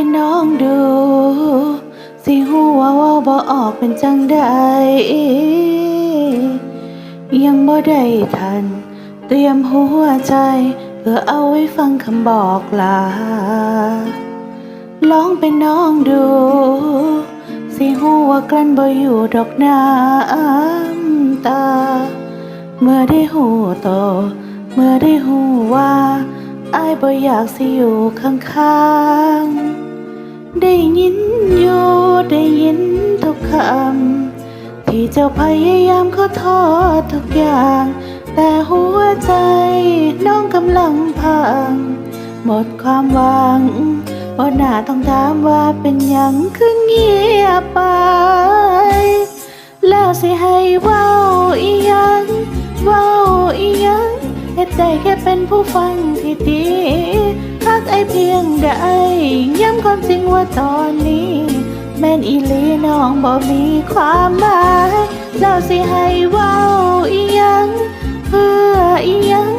เปน้องดู สิหัวว่าบ่าออกเป็นจังใดยังบ่ได้ทัน เตรียมหัวใจ เพื่อเอาไว้ฟังคำบอกลาลองเป็นน้องดู สิหัวกลั้นบ่อยู่ดอกน้ำตา เมื่อได้หูโต เมื่อได้หูว่าไอ้บ่อยากสิอยู่ข้างๆ ได้ยินอยู่ได้ยินทุกคำ ที่เจ้าพยายามขอโทษทุกอย่าง แต่หัวใจน้องกำลังพัง หมดความหวังบ่น่าต้องถามว่าเป็นยังคือเงียบไป แล้วสิให้เว้าอีหยังเว้าอีหยัง เฮ็ดใจแค่เป็นผู้ฟังที่ดีรักไอเพียงใดย้ำความจริงว่าตอนนี้ แม่นอีลีน้องบ่มีความหมายแล้วสิให้เว้าอียังเพื่ออียัง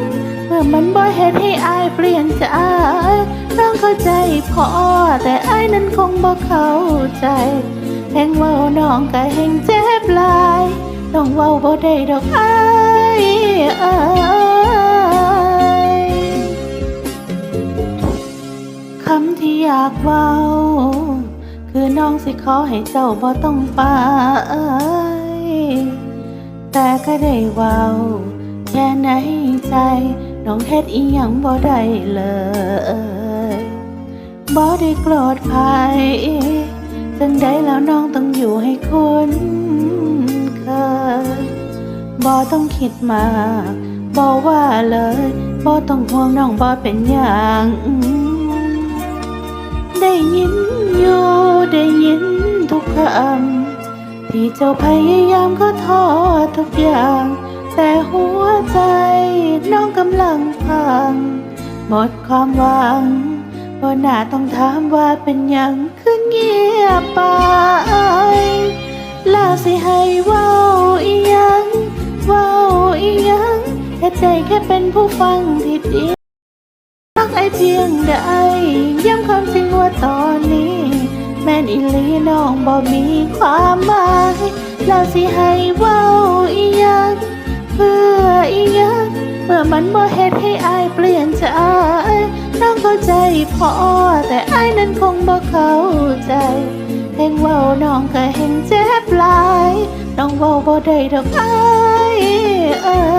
เมื่อมันบ่เฮ็ดให้อายเปลี่ยนใจน้องเข้าใจพอแต่อายนั้นคงบ่เข้าใจแห่งเว้าน้องก็แห่งเจ็บลายน้องเว้าบ่ได้ดอกอายอายำที่อยากเว้า คือน้องสิขอให้เจ้าบ่ต้องไปแต่ก็ได้เว้า แค่ในใจ น้องเฮ็ดอีหยังบ่ได้เลยบ่ได้โกรธภัยจังได้แล้วน้องต้องอยู่ให้คุ้นเคยบ่ต้องคิดมากบ่ว่าเลยบ่ต้องห่วงน้องบ่เป็นหยัง ได้ยินอยู่ได้ยินทุกคำที่เจ้าพยายามก็ทอทุกอย่าง แต่หัวใจน้องกำลังพัง หมดความหวังบ่น่าต้องถามว่าเป็นยังคือเงียบไปแล้วสิให้เว้าอีหยังเว้าอีหยังเฮ็ดได้แค่เป็นผู้ฟังที่ดีรักไอเพียงใดย้ำความจริง ว่าตอนนี้ แม่นอีหลีน้องบ่มีความหมาย แล้วสิให้เว้าอีหยังเพื่ออีหยังเมื่อมันบ่เฮ็ดให้อายเปลี่ยนใจน้องเข้าใจพอแต่อายนั้นคงบ่เข้าใจแหงเว้าน้องก็แหงเจ็บหลาย น้องเว้าบ่ได้ดอกอายเอ้ย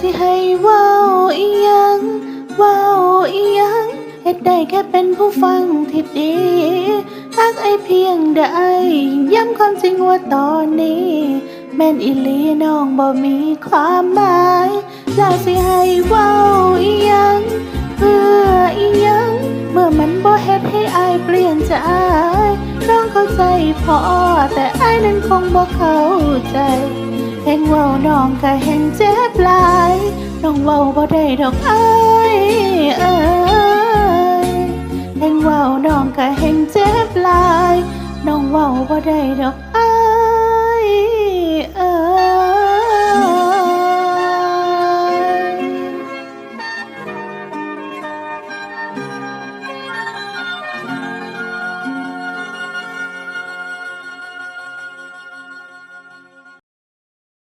สิให้ว้าอีหยังว้าอีหยังเฮ็ดได้แค่เป็นผู้ฟังที่ดีรักไอเพียงใดย้ำความจริงว่าตอนนี้ แม่นอีหลีน้องบ่มีความหมายแล้วสิให้ว้าอีหยังเพื่ออีหยังเมื่อมันบ่เฮ็ดให้อายเปลี่ยนใจน้องเข้าใจพอแต่อายนั้นคงบ่เข้าใจ ฮงเว้าน้องก็เห็นเจ็บหลายน้องเว้าบ่ได้ดอกเอ้ยเอ้ยแฮงเว้าน้องก็เห็นเจ็บหลายน้องเว้าบ่ได้ดอกเอ้ยเอ้ย